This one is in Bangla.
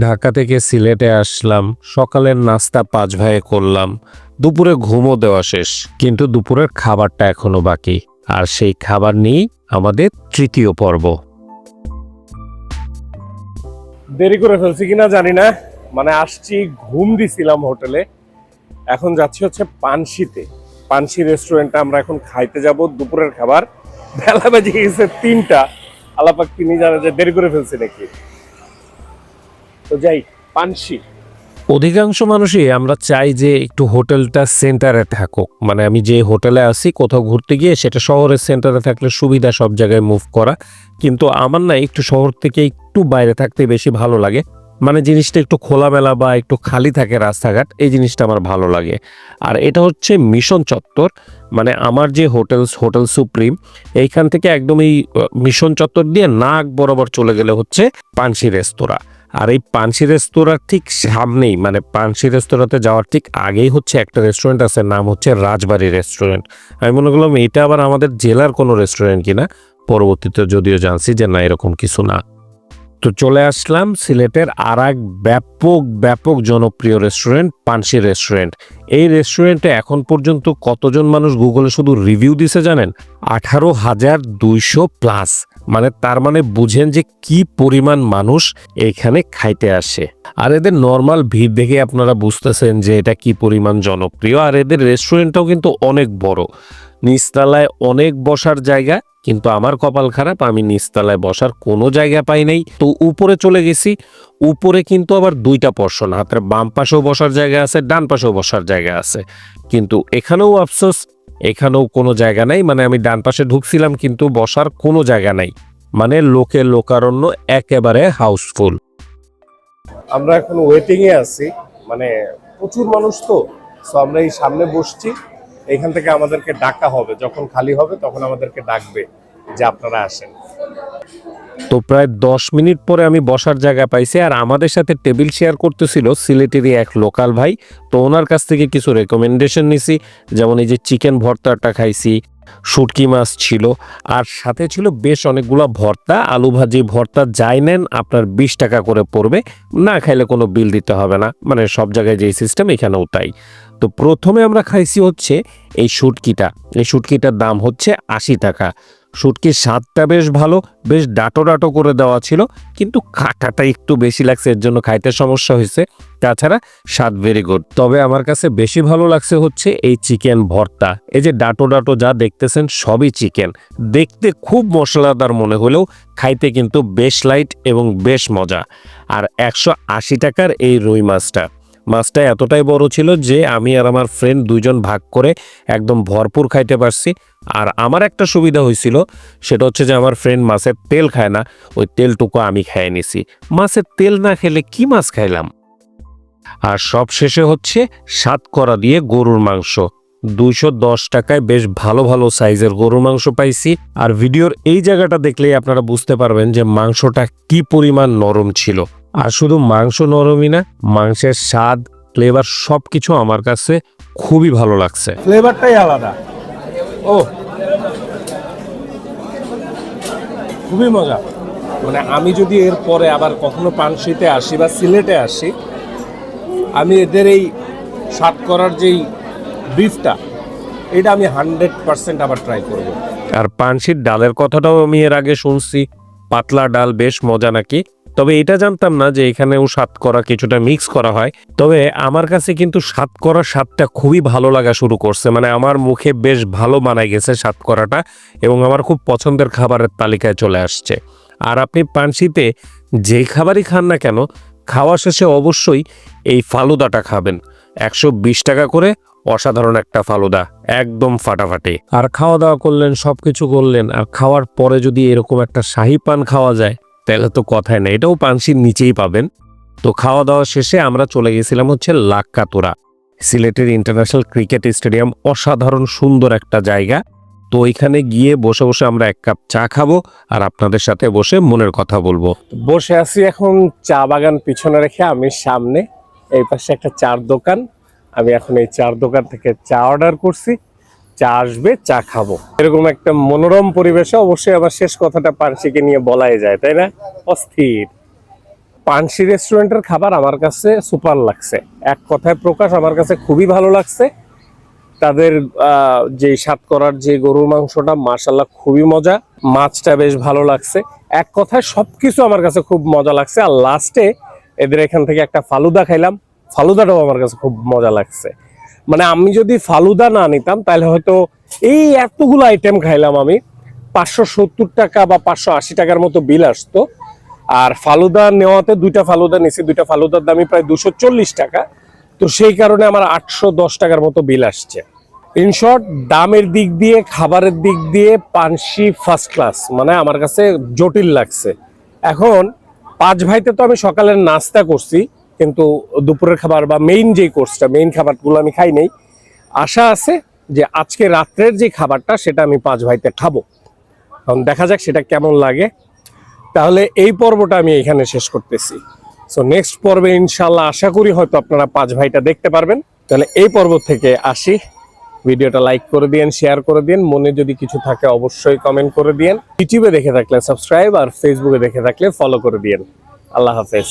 ঢাকা থেকে সিলেটে আসলাম। সকালের নাস্তা পাঁচ ভাইয়ে করলাম। দুপুরে ঘুমও দেওয়া শেষ। কিন্তু দুপুরের খাবারটা এখনও বাকি। আর সেই খাবার নিয়েই আমাদের তৃতীয় পর্ব। দেরি করে ফেলছি কিনা জানি না। মানে আসছি, ঘুম দিছিলাম হোটেলে। এখন যাচ্ছি হচ্ছে পানশিতে পানশি রেস্টুরেন্টে আমরা এখন খাইতে যাব দুপুরের খাবার। বেলা বেজে গেছে তিনটা। আলাপাক তিনি জানে যে দেরি করে ফেলছি নাকি। তো যাই পানশি অধিকাংশ মানুষই আমরা চাই যে একটু হোটেলটা সেন্টারে থাকুক। মানে আমি যে হোটেলে আছি, কোথাও ঘুরতে গিয়ে সেটা শহরের সেন্টারে থাকলে সুবিধা সব জায়গায় মুভ করা। কিন্তু আমার না একটু শহর থেকে একটু বাইরে থাকতে বেশি ভালো লাগে। মানে জিনিসটা একটু খোলামেলা বা একটু খালি থাকে রাস্তাঘাট, এই জিনিসটা আমার ভালো লাগে। আর এটা হচ্ছে মিশন চত্বর। মানে আমার যে হোটেল হোটেল সুপ্রিম, এইখান থেকে একদম এই মিশন চত্বর দিয়ে নাক বরাবর চলে গেলে হচ্ছে পানসি রেস্তোরাঁ। আর এই পানসি রেস্তোরাঁর ঠিক সামনেই মানে পানসি রেস্তোরাঁতে যাওয়ার ঠিক আগেই হচ্ছে একটা রেস্টুরেন্ট আছে, নাম হচ্ছে রাজবাড়ি রেস্টুরেন্ট। আমি মনে করলাম এটা আবার আমাদের জেলার কোনো রেস্টুরেন্ট কিনা? পরবর্তীতে যদিও জানছি যে না, এরকম কিছু না। তো চলে আসলাম সিলেটের আর এক ব্যাপক ব্যাপক জনপ্রিয় রেস্টুরেন্ট পানসি রেস্টুরেন্ট এই রেস্টুরেন্টে এখন পর্যন্ত কতজন মানুষ গুগলে শুধু রিভিউ দিছে জানেন? আঠারো হাজার দুইশো প্লাস মানে তার মানে বুঝেন যে কি পরিমাণ মানুষ এখানে খাইতে আসে। আর এদের নর্মাল ভিড় দেখে আপনারা বুঝতেছেন যে এটা কি পরিমাণ জনপ্রিয়। আর এদের রেস্টুরেন্টটাও কিন্তু অনেক বড়। নিচতলায় অনেক বসার জায়গা, কিন্তু আমার কপাল খারাপ, আমি নিচতলায় বসার কোনো জায়গা পাই নাই। তো উপরে চলে গেছি, উপরে কিন্তু আবার দুইটা পর্ষণ হাতের বাম পাশেও বসার জায়গা আছে, ডান পাশেও বসার জায়গা আছে। কিন্তু এখানেও আফসোস, এখানেও কোনো জায়গা নাই মানে আমি ডান পাশে ঢুকছিলাম, কিন্তু বসার কোনো জায়গা নাই। মানে লোকে লোকারণ্য একেবারে হাউসফুল। আমরা এখন ওয়েটিং এ আছি মানে প্রচুর মানুষ তো তো আমরা এই সামনে বসছি। এখান থেকে আমাদেরকে ডাকা হবে, যখন খালি হবে তখন আমাদেরকে ডাকবে যে আপনারা আসেন। তো প্রায় দশ মিনিট পরে আমি বসার জায়গা পাইছি আর আমাদের সাথে টেবিল শেয়ার করতেছিল সিলেটেরই এক লোকাল ভাই। তো ওনার কাছ থেকে কিছু রেকমেন্ডেশন নিছি, যেমন এই যে চিকেন ভর্তাটা খাইছি শুটকি মাছ ছিল। আর সাথে ছিল বেশ অনেকগুলো ভর্তা। আলু ভাজি ভর্তা যাই নেন, আপনার বিশ টাকা করে পড়বে। না খাইলে কোনো বিল দিতে হবে না। মানে সব জায়গায় যেই সিস্টেম এখানেও তাই। তো প্রথমে আমরা খাইছি হচ্ছে এই শুটকিটা। এই শুটকিটার দাম হচ্ছে আশি টাকা। শুটকির স্বাদটা বেশ ভালো, বেশ ডাটো ডাটো করে দেওয়া ছিল। কিন্তু কাটাটা একটু বেশি লাগছে, এর জন্য খাইতে সমস্যা হয়েছে। তাছাড়া স্বাদ ভেরি গুড তবে আমার কাছে বেশি ভালো লাগছে হচ্ছে এই চিকেন ভর্তা। এই যে ডাটো ডাটো যা দেখতেছেন সবই চিকেন। দেখতে খুব মশলাদার মনে হলেও খাইতে কিন্তু বেশ লাইট এবং বেশ মজা। আর একশো আশি টাকার এই রুই মাছটা। মাছটা এতটাই বড় ছিল যে আমি আর আমার ফ্রেন্ড দুজন ভাগ করে একদম ভরপুর খাইতে পারছি। আর আমার একটা সুবিধা হয়েছিল, সেটা হচ্ছে যে আমার ফ্রেন্ড মাছের তেল খায় না, ওই তেলটুকু আমি খেয়ে নিছি। মাছের তেল না খেলে কি মাছ খাইলাম? আর সব শেষে হচ্ছে সাত করা দিয়ে গরুর মাংস। দুইশো দশ টাকায় বেশ ভালো ভালো সাইজের গরুর মাংস পাইছি। আর ভিডিওর এই জায়গাটা দেখলেই আপনারা বুঝতে পারবেন যে মাংসটা কি পরিমাণ নরম ছিল। আর শুধু মাংস নরমই না, মাংসের স্বাদ ফ্লেভার সব কিছু আমার কাছে খুবই ভালো লাগছে। ফ্লেভারটাই আলাদা। ও। খুবই মজা। মানে আমি যদি এর পরে আবার কখনো পানশিতে আসি বা সিলেটে আসি আমি এদের এই স্বাদ করার যেই বিফটা এটা আমি হান্ড্রেড পার্সেন্ট আবার ট্রাই করব। আর পানসির ডালের কথাটাও আমি এর আগে শুনছি। পাতলা ডাল বেশ মজা নাকি? তবে এটা জানতাম না যে এখানেও সাত করা কিছুটা মিক্স করা হয়। তবে আমার কাছে কিন্তু সাত করা স্বাদটা খুবই ভালো লাগা শুরু করছে। মানে আমার মুখে বেশ ভালো মানায় গেছে সাত করাটা এবং আমার খুব পছন্দের খাবারের তালিকায় চলে আসছে। আর আপনি পানসিতে যে খাবারই খান না কেন খাওয়া শেষে অবশ্যই এই ফালুদাটা খাবেন। একশো বিশ টাকা করে অসাধারণ একটা ফালুদা, একদম ফাটাফাটি। আর খাওয়া দাওয়া করলেন সব কিছু করলেন, আর খাওয়ার পরে যদি এরকম একটা শাহি পান খাওয়া যায়, তাহলে তো কথাই না এটাও পানসির নিচেই পাবেন। তো খাওয়া দাওয়া শেষে আমরা চলে গেছিলাম হচ্ছে লাক্কাতুরা, সিলেটের ইন্টারন্যাশনাল ক্রিকেট স্টেডিয়াম, অসাধারণ সুন্দর একটা জায়গা। তো ওইখানে গিয়ে বসে বসে আমরা এক কাপ চা খাব আর আপনাদের সাথে বসে মনের কথা বলব। বসে আছি এখন চা বাগান পিছনে রেখে আমি সামনে এই পাশে একটা চার দোকান। আমি এখন এই চার দোকান থেকে চা অর্ডার করছি, চা আসবে, চা খাব। এরকম একটা মনোরম পরিবেশে অবশ্যই আমার শেষ কথাটা পানসিকে নিয়ে বলাই যায়, তাই না? অস্থির। পানসি রেস্টুরেন্টের খাবার আমার কাছে সুপার লাগছে। এক কথায় প্রকাশ আমার কাছে খুবই ভালো লাগছে। তাদের যে স্বাদ করার যে গরুর মাংসটা মাশাল্লাহ খুবই মজা। মাছটা বেশ ভালো লাগছে। এক কথায় সবকিছু আমার কাছে খুব মজা লাগছে। আর লাস্টে এদের এখান থেকে একটা ফালুদা খাইলাম। ফালুদাটাও আমার কাছে খুব মজা লাগছে। মানে আমি যদি ফালুদা না নিতাম, তাহলে হয়তো এই এতগুলো আইটেম খাইলাম আমি। পাঁচশো সত্তর টাকা বা পাঁচশো আশি টাকার মতো বিল আসতো। আর ফালুদা নেওয়াতে দুইটা ফালুদা নিছি। দুইটা ফালুদার দামই প্রায় দুশো চল্লিশ টাকা। তো সেই কারণে আমার আটশো দশ টাকার মতো বিল আসছে। ইন শর্ট দামের দিক দিয়ে, খাবারের দিক দিয়ে পানসি ফার্স্ট ক্লাস মানে আমার কাছে জটিল লাগছে। এখন, পাঁচ ভাইতে তো আমি সকালের নাস্তা করছি, কিন্তু দুপুরের খাবার বা মেইন যে কোর্সটা মেইন খাবারগুলো আমি খাই নাই। আশা আছে যে আজকে রাত্রের যে খাবারটা, সেটা আমি পাঁচ ভাইতে খাব। এখন দেখা যাক সেটা কেমন লাগে। তাহলে এই পর্বটা আমি এখানে শেষ করতেছি। সো নেক্সট পর্বে ইনশাল্লাহ আশা করি হয়তো আপনারা পাঁচ ভাইটা দেখতে পারবেন। তাহলে এই পর্ব থেকে আসি। ভিডিওটা লাইক করে দিন শেয়ার করে দিন মনে যদি কিছু থাকে অবশ্যই কমেন্ট করে দিন ইউটিউবে দেখে থাকলে সাবস্ক্রাইব আর ফেসবুকে দেখে থাকলে ফলো করে দিন আল্লাহ হাফেজ।